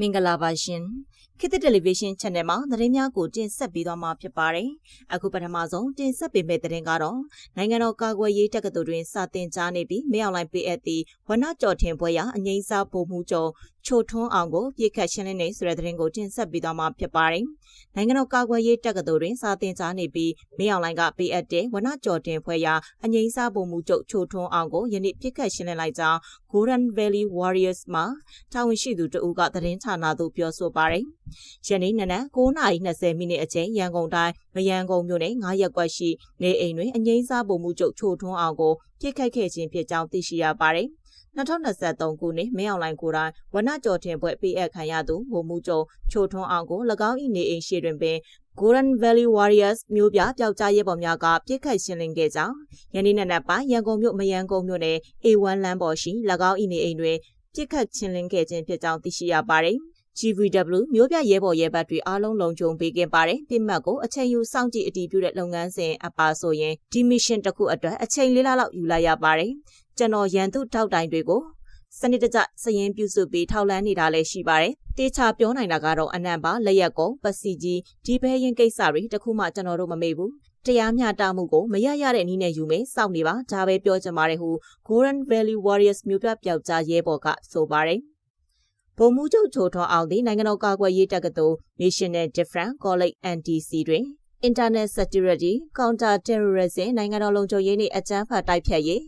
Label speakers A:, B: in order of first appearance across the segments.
A: မင်္ဂလာပါရှင်ခေတ်သစ်တယ်လီဗီရှင်း channel မှာသတင်းများကိုတင်ဆက်ပေးသွားမှာဖြစ်ပါတယ်အခုပထမဆုံးတင်ဆက်ပေးမယ့်သတင်းကတော့နိုင်ငံတော်ကာကွယ်ရေးတက္ကသိုလ်တွင်စာသင်ကြားနေပြီးမင်းအောင်လှိုင်ပေးအပ်သည့်ဝနကြော်ထင်ပွဲရအငိမ့်စားပုံမှုကျော် ချိုထွန်းအောင်ကိုပြစ်ခတ်ရှင်းလင်းနေဆိုတဲ့သတင်းကိုတင်ဆက်ပေးသွားမှာဖြစ်ပါတယ်နိုင်ငံတော်ကာကွယ်ရေးတက္ကသိုလ်တွင်စာသင်ကြားနေပြီးမင်းအောင်လှိုင်ကပေးအပ်တဲ့ဝနကြော်တင်ပွဲရအငိမ့်စားပုံမှုကျော်ချိုထွန်းအောင်ကိုယနေ့ပြစ်ခတ်ရှင်းလင်းလိုက်ကြောင်း Golden Valley Warriors မှာတာဝန်ရှိသူတအူးကသတင်းဌာနသို့ပြောဆိုပါတယ်။ယနေ့နနက်9:20မိနစ်အချိန်ရန်ကုန်တိုင်းမရန်ကုန်မြို့နယ်9ရပ်ကွက်ရှိနေအိမ်တွင်အငိမ့်စားပုံမှုချုပ်ချိုထွန်းအောင်ကိုပြစ်ခတ်ခဲ့ခြင်းဖြစ်ကြောင်းသိရှိရပါတယ်။ 2023ခုနှစ်မင်းအောင်လှိုင်ကိုယ်တိုင်ဝနကြော်ထင်ပွဲပေးအပ်ခံရသူဗိုလ်မှူးချုပ်ချိုထွန်းအောင်ကို၎င်း၏နေအိမ်ရှိတွင်ပင် Golden Valley Warriors မျိုးပြပျောက်ကြားရဲပေါ်များကပြစ်ခတ်ရှင်းလင်းခဲ့ကြောင်းယနေ့နက်နက်ပိုင်းရန်ကုန်မြို့မရန်ကုန်မြို့နယ် A1 လမ်းပေါ်ရှိ၎င်း၏နေအိမ်တွင်ပြစ်ခတ်ရှင်းလင်းခဲ့ခြင်းဖြစ်ကြောင်းသိရှိရပါတယ်။ GVW မျိုးပြရဲဘော်ရဲဘတ်တွေအားလုံးလုံခြုံပေးခဲ့ပါတယ်။ပြစ်မှတ်ကိုအချိန်ယူစောင့်ကြည့်အတည်ပြုတဲ့လုပ်ငန်းစဉ်အပါဆိုရင်ဒီမစ်ရှင်တစ်ခုအတွက်အချိန်လေးလလောက်ယူလိုက်ရပါတယ်။ကျွန်တော်ရန်သူထောက်တိုင်တွေကိုစနစ်တကျစရင်ပြုစုပြီးထောက်လန်းနေတာလည်းရှိပါတယ်။တေချာပြောနိုင်တာကတော့အနံပါလက်ရက်ကုံပစီကြီးဒီဘဲရင်ကိစ္စတွေတခုမှကျွန်တော်တို့မမေ့ဘူး။တရားမျှတမှုကိုမရရတဲ့နည်းနဲ့ယူမယ်စောင့်နေပါဒါပဲပြောချင်ပါတယ်ဟု Golden Valley Warriors မျိုးပြပျောက်ကြားရဲဘော်ကဆိုပါတယ်။ ဗိုလ်မှူးချုပ်ချိုထွန်းအောင်သည်နိုင်ငံတော်ကာကွယ်ရေးတက္ကသိုလ် National Defense College NDC တွင် Internet Security Counter Terrorism နိုင်ငံတော်လုံခြုံရေးနှင့်အကြမ်းဖက်တိုက်ဖျက်ရေး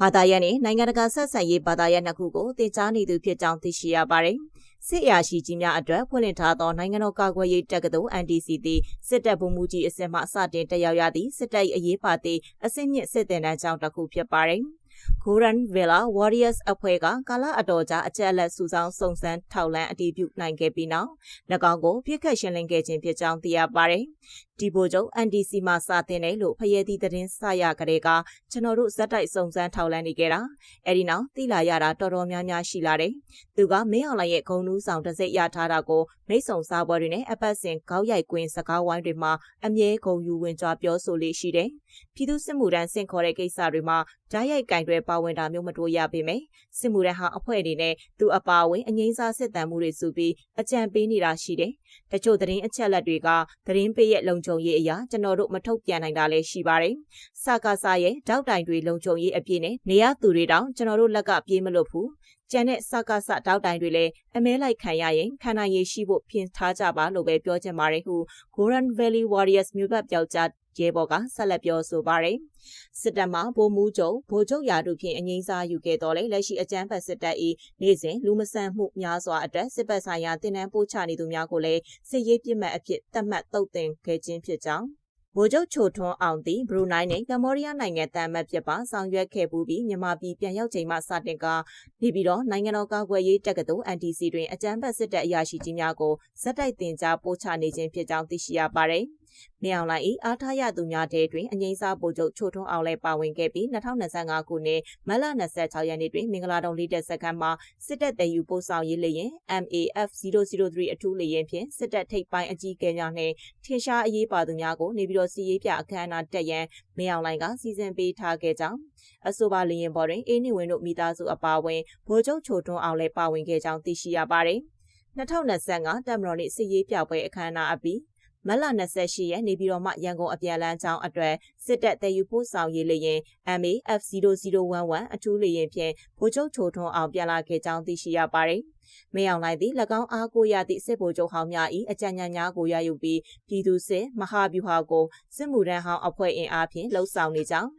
A: ဘာသာရပ်နှင့်နိုင်ငံတကာဆက်ဆံရေးဘာသာရပ်နှစ်ခုကိုတင်ကြားနေသူဖြစ်ကြောင်းသိရှိရပါတယ်။စစ်အရာရှိကြီးများအတွက်ဖွင့်လှစ်ထားသောနိုင်ငံတော်ကာကွယ်ရေးတက္ကသိုလ် NDC သည်စစ်တပ်ဗိုလ်မှူးကြီးအစင်မှစတင်တက်ရောက်ရသည့်စစ်တပ်၏အရေးပါသည့်အဆင့်မြင့်စစ်တင်တန်းကျောင်းတစ်ခုဖြစ်ပါတယ်။ Goran Villa Warriors အဖွဲ့ကကာလအတော်ကြာအကြက်အလက်စုဆောင်းစုံစမ်းထောက်လှမ်းအတည်ပြုနိုင်ခဲ့ပြီးနောက်၎င်းကိုပြစ်ခတ်ရှင်းလင်းခဲ့ခြင်းဖြစ်ကြောင်းသိရပါတယ်။ ဒီဘိုချုပ် NDC မှာစတင်တယ်လို့ဖရဲသည့်သတင်းစရကလေးကကျွန်တော်တို့ဇက်တိုက်စုံစမ်းထောက်လှမ်းနေကြတာ။အဲဒီနောက်သိလာရတာတော်တော်များများရှိလာတယ်။သူကမင်းအောင်လှိုင်ရဲ့ဂုံနူးဆောင်တစ်စိတ်ရထားတာကိုမိတ်ဆုံစားပွဲတွေနဲ့အပတ်စဉ်ခေါက်ရိုက်ကွင်းစကားဝိုင်းတွေမှာအမြဲဂုံယူဝင်ကြွားပြောဆိုလေးရှိတယ်။ပြည်သူစစ်မှုထမ်းဆင့်ခေါ်တဲ့ကိစ္စတွေမှာဓာတ်ရိုက်ကင်တွဲပါဝင်တာမျိုးမတိုးရပေမယ့်စစ်မှုထမ်းဟာအဖွဲ့အနေနဲ့သူအပါအဝင်အငိမ့်စားစစ်တမ်းမှုတွေစုပြီးအကြံပေးနေတာရှိတယ်။တချို့သတင်းအချက်အလက်တွေကသတင်းပေးရဲ့လုံခြုံရေးအရာကျွန်တော်တို့မထုတ်ပြန်နိုင်တာလည်းရှိပါတယ်။စကားစားရဲ့တောက်တိုင်တွေလုံခြုံရေးအပြည့်နဲ့နေရသူတွေတောင်ကျွန်တော်တို့လက်ကပြေးမလို့ဘူး။ကျန်တဲ့စကားစတောက်တိုင်တွေလည်းအမဲလိုက်ခံရရင်ခံနိုင်ရရှိဖို့ပြင်ထားကြပါလို့ပဲပြောချင်ပါတယ်ဟု Goran Valley Warriors မြို့ပတ်ပြောက်ကြား ရဲဘော်ကဆက်လက်ပြောဆိုပါတယ်။စစ်တပ်မှဗိုလ်မှူးချုပ်ဗိုလ်ချုပ်ရာထူးဖြင့်အငိမ့်စားယူခဲ့တော်လဲလက်ရှိအကြမ်းဖက်စစ်တပ်၏နေ့စဉ်လူမဆန်မှုများစွာအတွက်စစ်ပတ်ဆိုင်ရာတင်နန်းပို့ချနေသူများကိုလည်းစစ်ရေးပြစ်မှတ်အဖြစ်သတ်မှတ်တုတ်တင်ခဲ့ခြင်းဖြစ်ကြောင်းဗိုလ်ချုပ်ချိုထွန်းအောင်သည်ဘရူနိုင်းနှင့်ကမ္ဘောဒီးယားနိုင်ငံတမ်းမတ်ဖြစ်ပါဆောင်ရွက်ခဲ့ပူးပြီးမြန်မာပြည်ပြန်ရောက်ချိန်မှစတင်ကနေပြီးတော့နိုင်ငံတော်ကာကွယ်ရေးတက္ကသိုလ် NTC တွင်အကြမ်းဖက်စစ်တပ်အရာရှိကြီးများကိုဇက်တိုက်တင်ကြားပို့ချနေခြင်းဖြစ်ကြောင်းသိရှိရပါတယ်။ မင်းအောင်လှိုင်၏အားထားရသူများတဲတွင်အငိမ့်စားပို့ချုပ်ချိုထွန်းအောင်လည်းပါဝင်ခဲ့ပြီး2025ခုနှစ်မတ်လ26ရက်နေ့တွင်မင်္ဂလာတုံလေးတက်စခန်းမှာစစ်တပ်တည်ယူပို့ဆောင်ရေးလေရင် MAF 003အထူးလေရင်ဖြင့်စစ်တပ်ထိပ်ပိုင်းအကြီးအကဲများနှင့်ထင်ရှားအရေးပါသူများကိုနေပြည်တော်စီရေးပြအခမ်းအနားတက်ရန်မင်းအောင်လှိုင်ကစီစဉ်ပေးထားခဲ့ကြောင်းအဆိုပါလေရင်ပေါ်တွင်အေးနေဝင်တို့မိသားစုအပါအဝင်ဗိုလ်ချုပ်ချိုထွန်းအောင်လည်းပါဝင်ခဲ့ကြောင်းသိရှိရပါတယ်2025တပ်မတော်နှင့်စစ်ရေးပြပွဲအခမ်းအနားအပြီး မတ်လ28ရက်နေပြည်တော်မှရန်ကုန်အပြန်လန်းကြောင်းအတွက်စစ်တပ်တည်ယူပို့ဆောင်ရေးလေရင် MAF 0011 အထူးလေရင်ဖြင့်ဗိုလ်ချုပ်ချိုထွန်းအောင်ပြန်လာခဲ့ကြောင်းသိရှိရပါတယ်။မင်းအောင်လှိုင်သည်၎င်းအားကိုရသည့်စစ်ဗိုလ်ချုပ်ဟောင်းများ၏အကြံဉာဏ်များကိုရယူပြီးပြည်သူစစ်မဟာဗျူဟာကိုစစ်မှုထမ်းဟောင်းအဖွဲ့အင်အားဖြင့်လှုပ်ဆောင်နေကြောင်း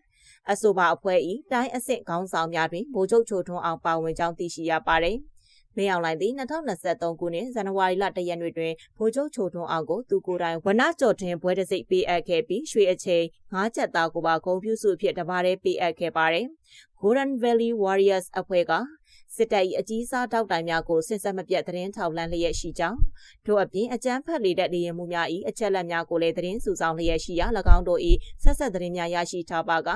A: အဆိုပါအဖွဲ့၏တိုင်းအဆင့်ခေါင်းဆောင်များတွင်ဗိုလ်ချုပ်ချိုထွန်းအောင်ပါဝင်ကြောင်းသိရှိရပါတယ်။ မင်းအောင်လှိုင်သည်2023ခုနှစ်ဇန်နဝါရီလ1ရက်နေ့တွင်ဗိုလ်ချုပ်ချိုထွန်းအောင်ကိုသူကိုယ်တိုင်ဝနကြော်တင်ပွဲတစ်စိတ်ပေးအပ်ခဲ့ပြီးရွှေအချိန်၅ချက်သားကိုပါဂုံပြုစုဖြစ်တပါးတည်းပေးအပ်ခဲ့ပါတယ်။ Golden Valley Warriors အဖွဲ့ကစစ်တပ်၏အကြီးစားတောက်တိုင်များကိုစစ်ဆက်မပြတ်သတင်းထောက်လန်းလျက်ရှိကြောင်းတို့အပြင်အကြမ်းဖက်လေတဲ့လေရင်မှုများ၏အချက်လက်များကိုလည်းသတင်းစုဆောင်လျက်ရှိရာ၎င်းတို့၏ဆက်ဆက်သတင်းများရရှိထားပါက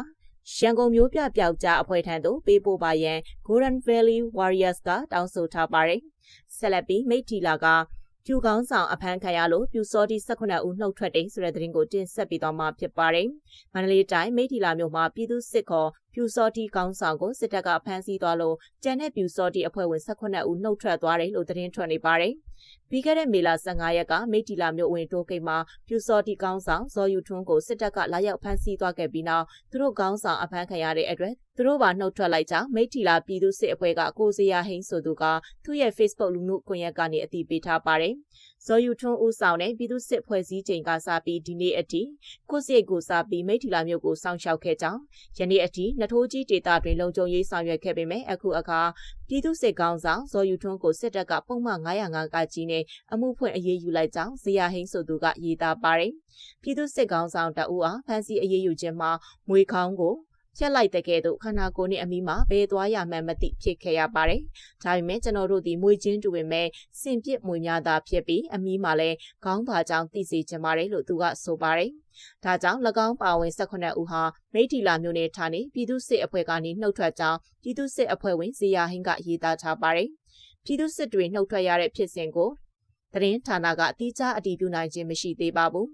A: ရန်ကုန်မြို့ပြပျောက်ကြားအဖွဲ့ထံသို့ပေးပို့ပါရန် Golden Valley Warriors ကတောင်းဆိုထားပါတယ်။ဆက်လက်ပြီးမိထီလာကပြူကောင်းဆောင်အဖမ်းခံရလို့ပြူစောတိ18ဦးနှုတ်ထွက်တယ်ဆိုတဲ့သတင်းကိုတင်ဆက်ပေးသွားမှာဖြစ်ပါတယ်။မန္တလေးတိုင်းမိထီလာမြို့မှာပြည်သူစစ်ခေါ်ပြူစောတိကောင်းဆောင်ကိုစစ်တပ်ကဖမ်းဆီးသွားလို့ကျန်တဲ့ပြူစောတိအဖွဲ့ဝင်18ဦးနှုတ်ထွက်သွားတယ်လို့သတင်းထွက်နေပါတယ်။ ပြီးခဲ့တဲ့မေလ15ရက်ကမိတီလာမြို့ဝင်တိုးကိတ်မှာပြူစော်တီကောင်းဆောင်ဇော်ယူထွန်းကိုစစ်တပ်ကလာရောက်ဖမ်းဆီးသွားခဲ့ပြီးနောက်သူတို့ကောင်းဆောင်အဖမ်းခံရတဲ့အတွက်သူတို့ပါနှုတ်ထွက်လိုက်ကြောင်းမိတီလာပြည်သူစစ်အဖွဲ့ကကိုစရာဟိန်းဆိုသူကသူ့ရဲ့ Facebook လူမှုကွန်ရက်ကနေအတည်ပြုထားပါတယ်။ ဇော်ယူထွန်းဦးဆောင်တဲ့ပြည်သူ့စစ်ဖွဲ့စည်းချိန်ကစပြီးဒီနေ့အထိကိုစစ်ကိုစားပြီးမိထီလာမျိုးကိုစောင့်ရှောက်ခဲ့ကြောင်းယနေ့အထိနထိုးကြီးဒေတာတွင်လုံခြုံရေးဆောင်ရွက်ခဲ့ပေမဲ့အခုအခါပြည်သူ့စစ်ကောင်ဆောင်ဇော်ယူထွန်းကိုစစ်တပ်ကပုံမှန်905ကကြီးနဲ့အမှုဖွင့်အရေးယူလိုက်ကြောင်းဇေယဟိန်းဆိုသူကရေးသားပါတယ်ပြည်သူ့စစ်ကောင်ဆောင်တအူအားဖမ်းဆီးအရေးယူခြင်းမှာမွေခေါင်းကို ဖြတ်လိုက်တဲ့ကဲ့သို့ခန္ဓာကိုယ်နဲ့အမိမှာဘယ်သွားရမှန်းမသိဖြစ်ခဲ့ရပါတယ်။ဒါပေမဲ့ကျွန်တော်တို့ဒီမွေချင်းတူပေမဲ့စင်ပစ်မွေများသာဖြစ်ပြီးအမိမှာလည်းခေါင်းပါကြောင်သိစေချင်ပါတယ်လို့သူကဆိုပါတယ်။ဒါကြောင့်၎င်းပါဝင်18ဦးဟာမိထီလာမျိုးနဲ့ထားနေပြည်သူစစ်အဖွဲ့ကနေနှုတ်ထွက်ကြောင်းပြည်သူစစ်အဖွဲ့ဝင်ဇေယဟင်းကရေးသားထားပါတယ်။ပြည်သူစစ်တွေနှုတ်ထွက်ရတဲ့ဖြစ်စဉ်ကိုသတင်းဌာနကအတိအကျအတည်ပြုနိုင်ခြင်းမရှိသေးပါဘူး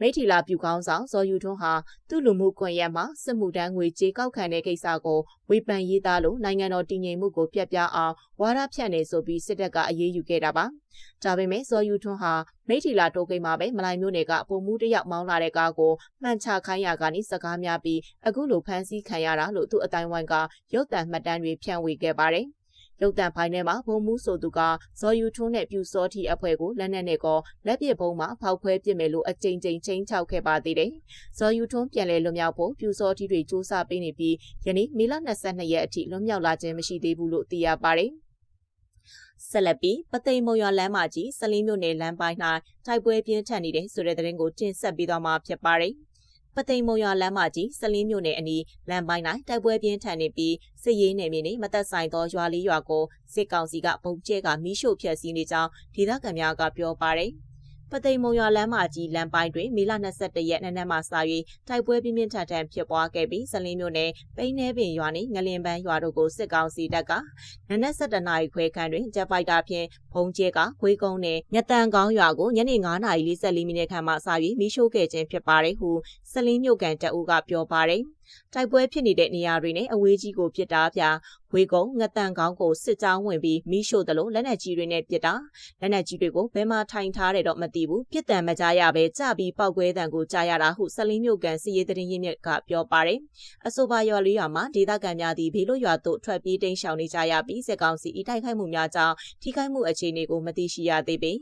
A: မိထီလာပြူကောင်းဆောင်ဇော်ယူထွန်းဟာသူ့လူမှုကွန်ရက်မှာစစ်မှုတန်းငွေကြေးကောက်ခံတဲ့ကိစ္စကိုဝေဖန်ရေးသားလို့နိုင်ငံတော်တည်ငြိမ်မှုကိုပြတ်ပြအောင်ဝါဒဖြန့်နေဆိုပြီးစစ်တပ်ကအရေးယူခဲ့တာပါ။ဒါပေမဲ့ဇော်ယူထွန်းဟာမိထီလာတိုးကိန်းမှာပဲမလိုင်မျိုးနယ်ကပုံမှုတယောက်မောင်းလာတဲ့ကားကိုမှန်ချခိုင်းရကနေစကားများပြီးအခုလိုဖမ်းဆီးခံရတာလို့သူ့အတိုင်းဝိုင်းကရုပ်သံမှတ်တမ်းတွေဖြန့်ဝေခဲ့ပါတယ်။ ရုပ်တံဖိုင်ထဲမှာဘုံမှုဆိုသူကဇော်ယူထွန်းနဲ့ပြူစောထီအဖွဲ့ကိုလက်နက်နဲ့ကောလက်ပစ်ဘုံမှာဖောက်ခွဲပစ်မယ်လို့အကြိမ်ကြိမ်ချင်းချောက်ခဲ့ပါသေးတယ်။ဇော်ယူထွန်းပြန်လည်လွတ်မြောက်ဖို့ပြူစောထီတွေစူးစမ်းပေးနေပြီးယနေ့မေလ22ရက်အထိလွတ်မြောက်လာခြင်းမရှိသေးဘူးလို့သိရပါတယ်။ဆက်လက်ပြီးပသိမ်မုံရွာလမ်းမကြီးစလင်းမြို့နယ်လမ်းပိုင်း၌တိုက်ပွဲပြင်းထန်နေတဲ့ဆိုတဲ့သတင်းကိုတင်ဆက်ပေးသွားမှာဖြစ်ပါတယ်။ ပသိမ်မုံရွာလမ်းမကြီးစလင်းမြို့နယ်အနီးလမ်းပိုင်း၌တိုက်ပွဲပြင်းထန်နေပြီးစစ်ရေးနယ်မြေနှင့်မသက်ဆိုင်သောရွာလေးရွာကိုစစ်ကောင်စီကပုံကျဲကမီးရှို့ဖျက်ဆီးနေကြောင်းဒေသခံများကပြောပါတယ်။ ပသိမ်မုံရွာလမ်းမကြီးလမ်းပိုင်းတွင်မေလ22ရက်နေ့နက်မှစ၍တိုက်ပွဲပြင်းပြင်းထန်ထန်ဖြစ်ပွားခဲ့ပြီးစလင်းမြို့နယ်ပိန်းနေပင်ရွာနှင့်ငလင်ပန်းရွာတို့ကိုစစ်ကောင်စီတပ်ကနနက်7:00နာရီခွဲခန့်တွင်ဂျက်ဖိုက်တာဖြင့်ဘုံကျဲကခွေးကုန်းနှင့်မြတန်ကောင်းရွာကိုညနေ9:44မိနစ်ခန့်မှစ၍မိရှို့ခဲ့ခြင်းဖြစ်ပါတယ်ဟုစလင်းမြို့ကန်တအူးကပြောပါတယ်။ တိုက်ပွဲဖြစ်နေတဲ့နေရာတွေနဲ့အဝေးကြီးကိုပစ်တာပြဝေကုံငတန်ကောင်းကိုစစ်ကြောင်းဝင်ပြီးမိရှို့တယ်လို့လက်နက်ကြီးတွေနဲ့ပစ်တာလက်နက်ကြီးတွေကိုဘယ်မှာထိုင်ထားတယ်တော့မသိဘူးပြစ်ဒဏ်မကြရပဲကြပြီးပောက်ကွဲတံကိုကြားရတာဟုဆက်လင်းမြို့ကန်စီရေးသတင်းရင်းမြစ်ကပြောပါတယ်အဆိုပါရွာလေးရွာမှာဒေသခံများသည်ဘေးလွတ်ရွာသို့ထွက်ပြေးတိမ်းရှောင်နေကြရပြီးစစ်ကောင်စီဤတိုက်ခိုက်မှုများကြောင့်ထိခိုက်မှုအခြေအနေကိုမသိရှိရသေးပေ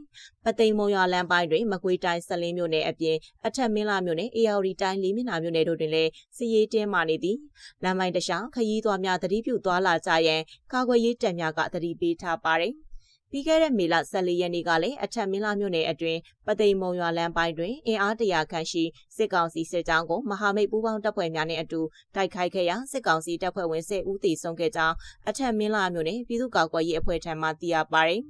A: ပသိမ်မုံရွာလမ်းပိုင်းတွင်မကွေးတိုင်းဆက်လင်းမြို့နယ်အပြင်အထက်မင်းလာမြို့နယ်အေယာဝတီတိုင်းလေးမျက်နှာမြို့နယ်တို့တွင်လည်းစီရေးတင်းမာနေသည်လမ်းပိုင်းတခြားခရီးသွားများသတိပြုသွားလာကြရန်ကာကွယ်ရေးတပ်များကသတိပေးထားပါတယ်ပြီးခဲ့တဲ့မေလ14ရက်နေ့ကလည်းအထက်မင်းလာမြို့နယ်အတွင်းပသိမ်မုံရွာလမ်းပိုင်းတွင်အင်အားတရာခန့်ရှိစစ်ကောင်စီစစ်ကြောင်းကိုမဟာမိတ်ပူးပေါင်းတပ်ဖွဲ့များနဲ့အတူတိုက်ခိုက်ခဲ့ရာစစ်ကောင်စီတပ်ဖွဲ့ဝင်10ဦးသေဆုံးခဲ့ကြောင်းအထက်မင်းလာမြို့နယ်ပြည်သူ့ကာကွယ်ရေးအဖွဲ့ထံမှသိရပါတယ်